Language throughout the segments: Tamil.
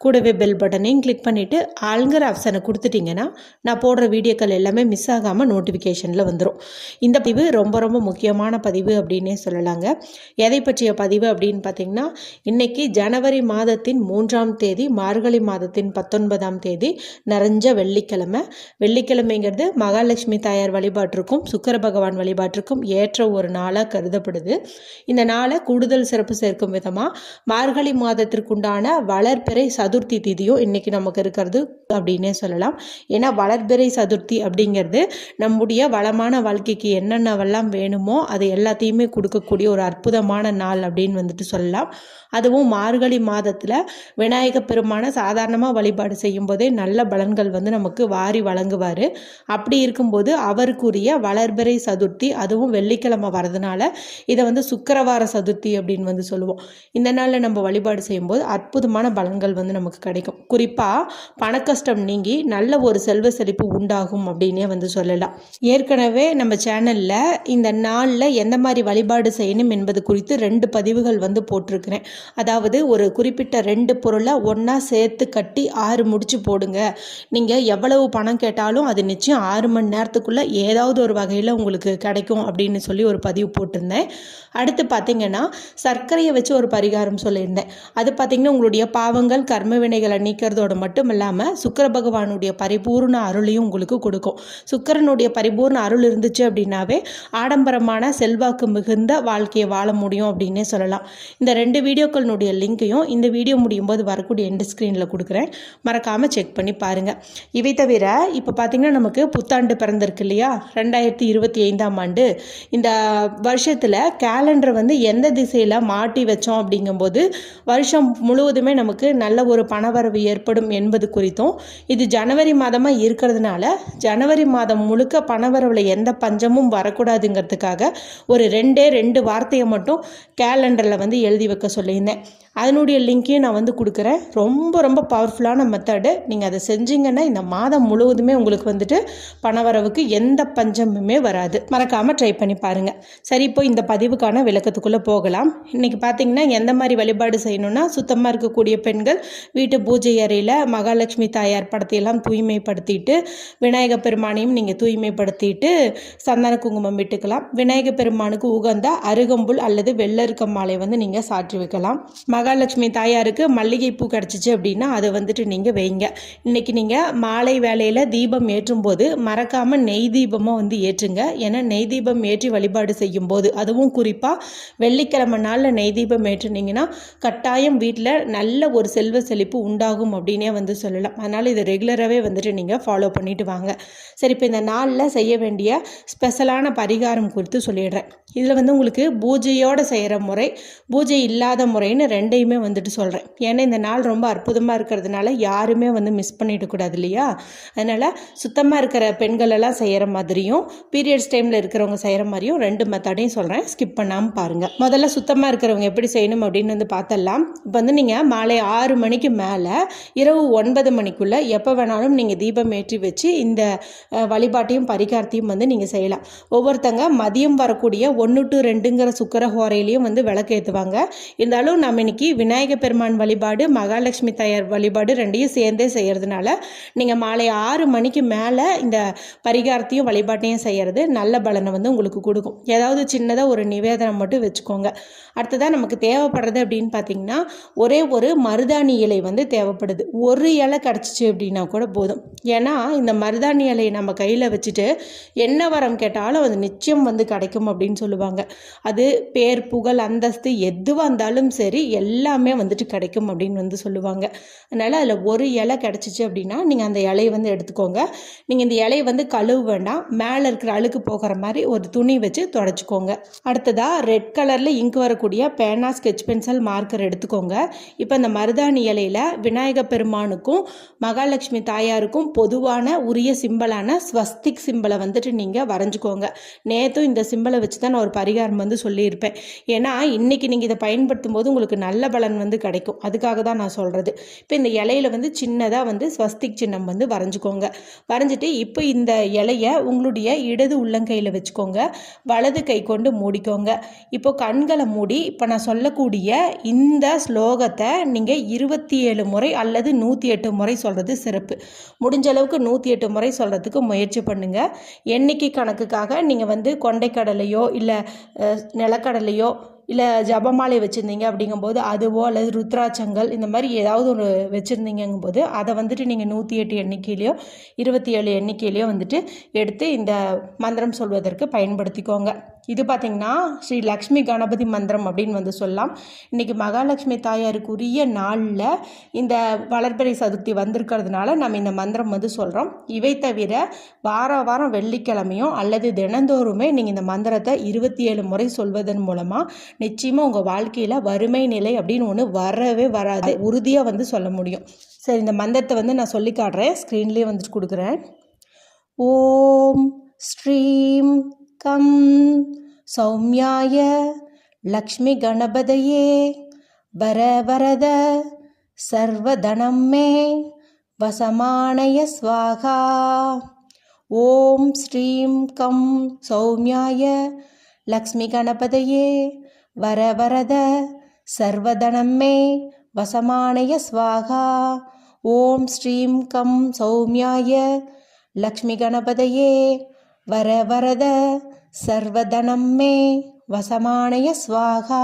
கூடவே பெல் பட்டனையும் கிளிக் பண்ணிவிட்டு ஆளுங்கிற ஆப்ஷனை கொடுத்துட்டிங்கன்னா நான் போடுற வீடியோக்கள் எல்லாமே மிஸ் ஆகாமல் நோட்டிஃபிகேஷனில் வந்துடும் இந்த பதிவு ரொம்ப ரொம்ப முக்கியமான பதிவு அப்படின்னே சொல்லலாங்க. எதை பற்றிய பதிவு அப்படின்னு பார்த்தீங்கன்னா இன்றைக்கி ஜனவரி மாதத்தின் மூன்றாம் தேதி மார்கழி மாதத்தின் பத்தொன்பதாம் தேதி நிறைஞ்ச வெள்ளிக்கிழமை. வெள்ளிக்கிழமைங்கிறது மகாலட்சுமி தாயார் வழிபாட்டிற்கும் சுக்கர பகவான் வழிபாட்டிற்கும் ஏற்ற ஒரு நாளாக கருதப்படுது. இந்த நாளை கூடுதல் சிறப்பு சேர்க்கும் விதமாக மார்கழி மாதத்திற்குண்டான வளர்பிறை சதுர்த்தி திதியும் இன்றைக்கி நமக்கு இருக்கிறது அப்படின்னே சொல்லலாம். ஏன்னா வளர்பிறை சதுர்த்தி அப்படிங்கிறது நம்முடைய வளமான வாழ்க்கைக்கு என்னென்னவெல்லாம் வேணுமோ அது எல்லாத்தையுமே கொடுக்கக்கூடிய ஒரு அற்புதமான நாள் அப்படின்னு வந்துட்டு சொல்லலாம். அதுவும் மார்கழி மாதத்தில் விநாயக பெருமான சாதாரணமாக வழிபாடு செய்யும் போதே நல்ல பலன்கள் வந்து நமக்கு வாரி வழங்குவார். அப்படி இருக்கும்போது அவருக்குரிய வளர்பிறை சதுர்த்தி அதுவும் வெள்ளிக்கிழமை வரதுனால இதை வந்து சுக்கரவார சதுர்த்தி அப்படின்னு வந்து சொல்லுவோம். இந்த நாளில் நம்ம வழிபாடு செய்யும்போது அற்புதமான பலன்கள் வந்து நமக்கு கிடைக்கும். குறிப்பாக பணக்கஷ்டம் நீங்கி நல்ல ஒரு செல்வ செழிப்பு உண்டாகும் அப்படின்னே வந்து சொல்லலாம். ஏற்கனவே நம்ம சேனலில் இந்த நாளில் எந்த மாதிரி வழிபாடு செய்யணும் என்பது குறித்து ரெண்டு பதிவுகள் வந்து போட்டிருக்கிறேன். அதாவது ஒரு குறிப்பிட்ட ரெண்டு பொருளை ஒன்றா சேர்த்து கட்டி ஆறு முடிச்சு போடுங்க. நீங்கள் எவ்வளவு பணம் கேட்டாலும் அது நிச்சயம் ஆறு மணி நேரத்துக்குள்ளே ஏதாவது ஒரு வகையில் உங்களுக்கு கிடைக்கும் அப்படின்னு சொல்லி ஒரு பதிவு போட்டிருந்தேன். அடுத்து பார்த்தீங்கன்னா சர்க்கரையை வச்சு ஒரு பரிகாரம் சொல்லியிருந்தேன். அது பார்த்தீங்கன்னா உங்களுடைய பாவங்கள் கர்ம வினைகளை நீக்கிறதோடு மட்டும் இல்லாமல் சுக்கர பகவானுடைய பரிபூர்ண அருளையும் உங்களுக்கு கொடுக்கும். சுக்கரனுடைய பரிபூர்ண அருள் இருந்துச்சு அப்படின்னாவே ஆடம்பரமான செல்வாக்கு மிகுந்த வாழ்க்கையை வாழ முடியும் அப்படின்னே சொல்லலாம். இந்த ரெண்டு வீடியோக்களினுடைய லிங்க்கையும் இந்த வீடியோ முடியும் போது வரக்கூடிய எண்டு ஸ்க்ரீனில் கொடுக்குறேன். மறக்காமல் செக் பண்ணி பாருங்கள் இவை தவிர இப்போ பார்த்திங்கன்னா நமக்கு புத்தாண்டு பிறந்திருக்கு இல்லையா? ரெண்டாயிரத்தி இருபத்தி ஐந்தாம் ஆண்டு. இந்த வருஷத்தில் கேலண்டரை வந்து எந்த திசையில் மாட்டி வச்சோம் அப்படிங்கும்போது வருஷம் முழுவதுமே நமக்கு நல்ல ஒரு பணவரவு ஏற்படும் என்பது குறித்தும் இது ஜனவரி மாதமாக இருக்கிறதுனால ஜனவரி மாதம் முழுக்க பணவரவில் எந்த பஞ்சமும் வரக்கூடாதுங்கிறதுக்காக ஒரு ரெண்டே ரெண்டு வார்த்தையை மட்டும் கேலண்டரில் வந்து எழுதி வைக்க சொல்லியிருந்தேன். அதனுடைய லிங்க்கையும் நான் வந்து கொடுக்குறேன். ரொம்ப ரொம்ப பவர்ஃபுல்லான மெத்தடு நீங்கள் அதை செஞ்சீங்கன்னா இந்த மாதம் முழுவதுமே உங்களுக்கு வந்துட்டு பணவரவுக்கு எந்த பஞ்சமுமே வராது. மறக்காமல் ட்ரை பண்ணி பாருங்கள் சரி இப்போ இந்த பதிவுக்கான விளக்கத்துக்குள்ளே போகலாம். இன்றைக்கி பார்த்தீங்கன்னா எந்த மாதிரி வழிபாடு செய்யணும்னா சுத்தமாக இருக்கக்கூடிய பெண்கள் வீட்டு பூஜை அறையில் மகாலட்சுமி தாயார் படத்தையெல்லாம் தூய்மைப்படுத்திட்டு விநாயகர் பெருமானையும் நீங்கள் தூய்மைப்படுத்திட்டு சந்தன குங்குமம் விட்டுக்கலாம். விநாயக பெருமானுக்கு உகந்த அருகம்புல் அல்லது வெள்ளருக்க மாலை வந்து நீங்கள் சாற்றி வைக்கலாம். மக மகாலட்சுமி தாயாருக்கு மல்லிகைப்பூ கிடச்சிச்சு அப்படின்னா அதை வந்துட்டு நீங்கள் வைங்க. இன்றைக்கி நீங்கள் மாலை வேலையில் தீபம் ஏற்றும் போது மறக்காமல் நெய் தீபமாக வந்து ஏற்றுங்க. ஏன்னா நெய் தீபம் ஏற்றி வழிபாடு செய்யும் போது அதுவும் குறிப்பாக வெள்ளிக்கிழமை நாளில் நெய் தீபம் ஏற்றுனீங்கன்னா கட்டாயம் வீட்டில் நல்ல ஒரு செல்வ செழிப்பு உண்டாகும் அப்படின்னே வந்து சொல்லலாம். அதனால் இதை ரெகுலராகவே வந்துட்டு நீங்கள் ஃபாலோ பண்ணிட்டு வாங்க. சரி இப்போ இந்த நாளில் செய்ய வேண்டிய ஸ்பெஷலான பரிகாரம் குறித்து சொல்லிடுறேன். இதில் வந்து உங்களுக்கு பூஜையோடு செய்கிற முறை பூஜை இல்லாத முறைன்னு ரெண்டு ரெண்டையுமே வந்துட்டு சொல்கிறேன் ஏன்னா இந்த நாள் ரொம்ப அற்புதமாக இருக்கிறதுனால யாருமே வந்து மிஸ் பண்ணிடக்கூடாது இல்லையா? அதனால் சுத்தமாக இருக்கிற பெண்கள் எல்லாம் செய்கிற மாதிரியும் பீரியட்ஸ் டைமில் இருக்கிறவங்க செய்கிற மாதிரியும் ரெண்டு மெத்தடையும் சொல்கிறேன் ஸ்கிப் பண்ணாமல் பாருங்கள் முதல்ல சுத்தமாக இருக்கிறவங்க எப்படி செய்யணும் அப்படின்னு வந்து பார்த்தலாம் இப்போ வந்து நீங்கள் மாலை ஆறு மணிக்கு மேலே இரவு ஒன்பது மணிக்குள்ளே எப்போ வேணாலும் நீங்கள் தீபம் ஏற்றி வச்சு இந்த வழிபாட்டையும் பரிகாரத்தையும் வந்து நீங்கள் செய்யலாம். ஒவ்வொருத்தங்க மதியம் வரக்கூடிய ஒன்று டு ரெண்டுங்கிற சுக்கர ஹோரையிலையும் வந்து விளக்கு ஏற்றுவாங்க இருந்தாலும் நம்ம இன்னைக்கு விநாயகர் பெருமான் வழிபாடு மகாலட்சுமி தாயார் வழிபாடு ரெண்டையும் சேர்ந்தே செய்கிறதுனால நீங்கள் மாலை ஆறு மணிக்கு மேலே இந்த பரிகாரத்தையும் வழிபாட்டையும் செய்கிறது நல்ல பலனை வந்து உங்களுக்கு கொடுக்கும். ஏதாவது சின்னதாக ஒரு நிவேதனம் மட்டும் வச்சுக்கோங்க. அடுத்ததாக நமக்கு தேவைப்படுறது அப்படின்னு பார்த்தீங்கன்னா ஒரே ஒரு மருதாணி இலை வந்து தேவைப்படுது. ஒரு இலை கிடச்சிச்சு அப்படின்னா கூட போதும். ஏன்னா இந்த மருதாணி இலையை நம்ம கையில் வச்சுட்டு என்ன வரம் கேட்டாலும் அது நிச்சயம் வந்து கிடைக்கும் அப்படின்னு சொல்லுவாங்க. அது பேர் புகழ் அந்தஸ்து எதுவாக இருந்தாலும் சரி எல்லாமே வந்துட்டு கிடைக்கும் அப்படின்னு வந்து சொல்லுவாங்க. அதனால் அதில் ஒரு இலை கிடச்சிச்சு அப்படின்னா நீங்கள் அந்த இலையை வந்து எடுத்துக்கோங்க. நீங்கள் இந்த இலையை வந்து கழுவு வேண்டாம். மேலே இருக்கிற அழுக்கு போகிற மாதிரி ஒரு துணி வச்சு தொடச்சிக்கோங்க. அடுத்ததாக ரெட் கலரில் இங்க் வரக்கூடிய பேனா ஸ்கெச் பென்சில் மார்க்கர் எடுத்துக்கோங்க. இப்போ இந்த மருதாணி இலையில் விநாயகர் பெருமானுக்கும் மகாலட்சுமி தாயாருக்கும் பொதுவான உரிய சிம்பலான ஸ்வஸ்திக் சிம்பலை வந்துட்டு நீங்கள் வரைஞ்சிக்கோங்க. நேற்றும் இந்த சிம்பலை வச்சு தான் நான் ஒரு பரிகாரம் வந்து சொல்லியிருப்பேன். ஏன்னா இன்றைக்கி நீங்கள் இதை பயன்படுத்தும் போது உங்களுக்கு நல்ல நல்ல பலன் வந்து கிடைக்கும். அதுக்காக தான் நான் சொல்கிறது இப்போ இந்த இலையில வந்து சின்னதாக வந்து ஸ்வஸ்திக் சின்னம் வந்து வரைஞ்சிக்கோங்க. வரைஞ்சிட்டு இப்போ இந்த இலைய உங்களுடைய இடது உள்ளங்கையில் வச்சுக்கோங்க. வலது கை கொண்டு மூடிக்கோங்க. இப்போ கண்களை மூடி இப்போ நான் சொல்லக்கூடிய இந்த ஸ்லோகத்தை நீங்கள் இருபத்தி ஏழு முறை அல்லது நூற்றி எட்டு முறை சொல்கிறது சிறப்பு. முடிஞ்ச அளவுக்கு நூற்றி எட்டு முறை சொல்கிறதுக்கு முயற்சி பண்ணுங்கள் எண்ணிக்கை கணக்குக்காக நீங்கள் வந்து கொண்டைக்கடலையோ இல்லை நிலக்கடலையோ இல்லை ஜபமாலை வச்சுருந்தீங்க அப்படிங்கும்போது அதுவோ அல்லது ருத்ராட்சங்கள் இந்த மாதிரி ஏதாவது ஒரு வச்சுருந்தீங்கும்போது அதை வந்துட்டு நீங்கள் நூற்றி எட்டு எண்ணிக்கையிலையோ இருபத்தி ஏழு எண்ணிக்கையிலையோ வந்துட்டு எடுத்து இந்த மந்திரம் சொல்வதற்கு பயன்படுத்திக்கோங்க. இது பார்த்திங்கன்னா ஸ்ரீ லக்ஷ்மி கணபதி மந்திரம் அப்படின்னு வந்து சொல்லலாம். இன்றைக்கி மகாலட்சுமி தாயாருக்குரிய நாளில் இந்த வளர்பிறை சதுர்த்தி வந்திருக்கிறதுனால நம்ம இந்த மந்திரம் வந்து சொல்கிறோம் இவை தவிர வார வாரம் வெள்ளிக்கிழமையும் அல்லது தினந்தோறுமே நீங்கள் இந்த மந்திரத்தை இருபத்தி ஏழு முறை சொல்வதன் மூலமாக நிச்சயமாக உங்கள் வாழ்க்கையில் வறுமை நிலை அப்படின்னு ஒன்று வரவே வராது. உறுதியாக வந்து சொல்ல முடியும். சரி இந்த மந்திரத்தை வந்து நான் சொல்லி காட்டுறேன். ஸ்க்ரீன்லேயே வந்துட்டு கொடுக்குறேன். ஓம் ஸ்ரீம் கம் சௌமியாய லக்ஷ்மி கணபதையே வர வரத சர்வதனம் மே வசமானய ஸ்வாகா. ஓம் ஸ்ரீம் கம் சௌமியாய லக்ஷ்மி கணபதையே வர வரத சர்வதனம் மே வசமானய ஸ்வாகா. ஓம் ஸ்ரீம் கம் சௌமியாய லக்ஷ்மி கணபதையே வர வரத சர்வதனம் மே வசமானய ஸ்வாகா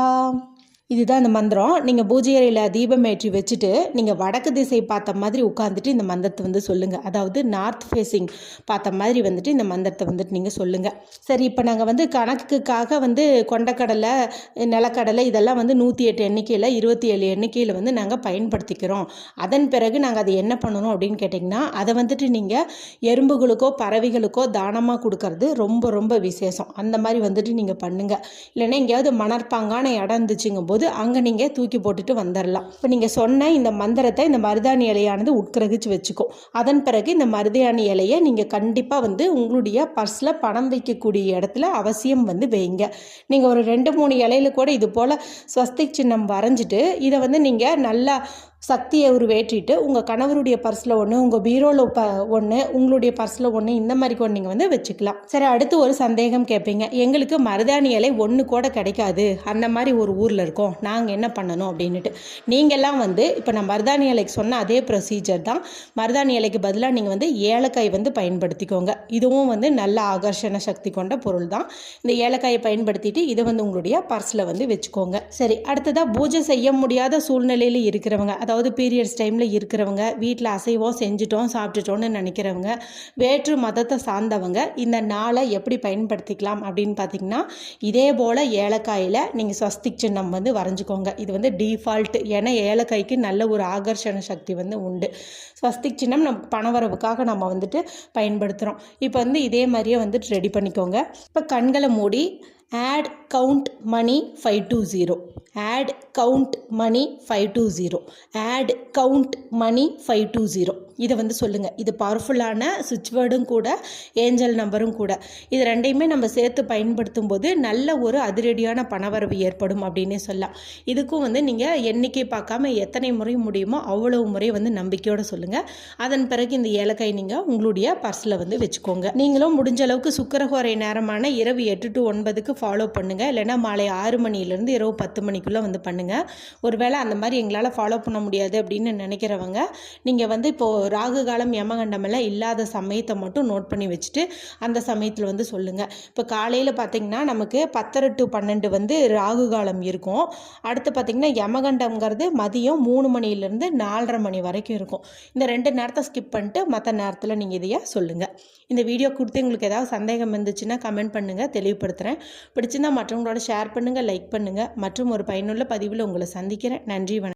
இதுதான் இந்த மந்திரம். நீங்கள் பூஜை அறையில் தீபம் ஏற்றி வச்சுட்டு நீங்கள் வடக்கு திசை பார்த்த மாதிரி உட்காந்துட்டு இந்த மந்திரத்தை வந்து சொல்லுங்கள் அதாவது நார்த் ஃபேஸிங் பார்த்த மாதிரி வந்துட்டு இந்த மந்திரத்தை வந்துட்டு நீங்கள் சொல்லுங்கள் சரி இப்போ நாங்கள் வந்து கணக்குக்காக வந்து கொண்டக்கடலை நிலக்கடலை இதெல்லாம் வந்து நூற்றி எட்டு எண்ணிக்கையில் இருபத்தி ஏழு எண்ணிக்கையில் வந்து நாங்கள் பயன்படுத்திக்கிறோம். அதன் பிறகு நாங்கள் அதை என்ன பண்ணணும் அப்படின்னு கேட்டிங்கன்னா அதை வந்துட்டு நீங்கள் எறும்புகளுக்கோ பறவைகளுக்கோ தானமாக கொடுக்கறது ரொம்ப ரொம்ப விசேஷம். அந்த மாதிரி வந்துட்டு நீங்கள் பண்ணுங்கள் இல்லைன்னா எங்கேயாவது மணற்பாங்கான இடம் இருந்துச்சுங்கும் போது அங்கே நீங்கள் தூக்கி போட்டுட்டு வந்துடலாம் இப்போ நீங்கள் சொன்ன இந்த மந்திரத்தை இந்த மருதாணி இலையானது உட்கிரகிச்சு வச்சுக்கோ அதன் பிறகு இந்த மருதாணி இலையை நீங்கள் கண்டிப்பாக வந்து உங்களுடைய பர்ஸில் பணம் வைக்கக்கூடிய இடத்துல அவசியம் வந்து வைங்க. நீங்கள் ஒரு ரெண்டு மூணு இலையில கூட இது போல் ஸ்வஸ்திக் சின்னம் வரைஞ்சிட்டு இதை வந்து நீங்கள் நல்லா சக்தியை உருவேற்றிட்டு உங்கள் கணவருடைய பர்ஸில் ஒன்று உங்கள் பீரோவில் ப ஒன்று உங்களுடைய பர்ஸில் ஒன்று இந்த மாதிரி கூட நீங்கள் வந்து வச்சுக்கலாம். சரி அடுத்து ஒரு சந்தேகம் கேட்பீங்க எங்களுக்கு மருதாணி இலை ஒன்று கூட கிடைக்காது. அந்த மாதிரி ஒரு ஊரில் இருக்கோம். நாங்கள் என்ன பண்ணணும் அப்படின்னுட்டு. நீங்கள்லாம் வந்து இப்போ நான் மருதாணி இலைக்கு சொன்ன அதே ப்ரொசீஜர் தான். மருதாணி இலைக்கு பதிலாக நீங்கள் வந்து ஏலக்காய் வந்து பயன்படுத்திக்கோங்க. இதுவும் வந்து நல்ல ஆகர்ஷண சக்தி கொண்ட பொருள் தான். இந்த ஏலக்காயை பயன்படுத்திட்டு இதை வந்து உங்களுடைய பர்ஸில் வந்து வச்சுக்கோங்க. சரி அடுத்ததாக பூஜை செய்ய முடியாத சூழ்நிலையில் இருக்கிறவங்க அதாவது பீரியட்ஸ் டைமில் இருக்கிறவங்க வீட்டில் அசைவம் செஞ்சுட்டோம் சாப்பிட்டுட்டோம்னு நினைக்கிறவங்க வேற்று மதத்தை சார்ந்தவங்க இந்த நாளை எப்படி பயன்படுத்திக்கலாம் அப்படின்னு பார்த்தீங்கன்னா இதே போல் ஏலக்காயில் நீங்கள் ஸ்வஸ்திக் சின்னம் வந்து வரைஞ்சிக்கோங்க. இது வந்து டிஃபால்ட் ஏன்னா ஏலக்காய்க்கு நல்ல ஒரு ஆகர்ஷண சக்தி வந்து உண்டு. ஸ்வஸ்திக் சின்னம் நமக்கு பணவரவுக்காக நம்ம வந்துட்டு பயன்படுத்துகிறோம் இப்போ வந்து இதே மாதிரியே வந்துட்டு ரெடி பண்ணிக்கோங்க. இப்போ கண்களை மூடி add count money 520 add count money 520 add count money 520 இதை வந்து சொல்லுங்கள் இது பவர்ஃபுல்லான சுவிட்ச் வேர்டும் கூட ஏஞ்சல் நம்பரும் கூட. இது ரெண்டையுமே நம்ம சேர்த்து பயன்படுத்தும் போது நல்ல ஒரு அதிரடியான பணவரவு ஏற்படும் அப்படின்னே சொல்லலாம். இதுக்கும் வந்து நீங்கள் எண்ணிக்கை பார்க்காம எத்தனை முறை முடியுமோ அவ்வளவு முறை வந்து நம்பிக்கையோடு சொல்லுங்கள் அதன் பிறகு இந்த ஏலக்காய் நீங்கள் உங்களுடைய பர்ஸில் வந்து வச்சுக்கோங்க. நீங்களும் முடிஞ்ச அளவுக்கு சுக்கரகோரை நேரமான இரவு எட்டு டு ஒன்பதுக்கு ஃபாலோ பண்ணுங்கள் இல்லைன்னா மாலை ஆறு மணிலேருந்து இரவு பத்து மணிக்குள்ளே வந்து பண்ணுங்கள் ஒருவேளை அந்த மாதிரி எங்களால் ஃபாலோ பண்ண முடியாது அப்படின்னு நினைக்கிறவங்க நீங்கள் வந்து இப்போது ராகு காலம் யமகண்டம் எல்லாம் இல்லாத சமயத்தை மட்டும் நோட் பண்ணி வச்சுட்டு அந்த சமயத்தில் வந்து சொல்லுங்கள் இப்போ காலையில் பார்த்தீங்கன்னா நமக்கு பத்தரை டு பன்னெண்டு வந்து ராகு காலம் இருக்கும். அடுத்து பார்த்தீங்கன்னா யமகண்டம்ங்கிறது மதியம் மூணு மணிலேருந்து நாலரை மணி வரைக்கும் இருக்கும். இந்த ரெண்டு நேரத்தை ஸ்கிப் பண்ணிட்டு மற்ற நேரத்தில் நீங்கள் இதையே சொல்லுங்கள் இந்த வீடியோ கொடுத்து உங்களுக்கு ஏதாவது சந்தேகம் இருந்துச்சுன்னா கமெண்ட் பண்ணுங்கள் தெளிவுபடுத்துகிறேன் பிடிச்சிருந்தால் மற்றவங்களோட ஷேர் பண்ணுங்கள் லைக் பண்ணுங்கள் மற்றும் ஒரு பயனுள்ள பதிவில் உங்களை சந்திக்கிறேன். நன்றி வணக்கம்.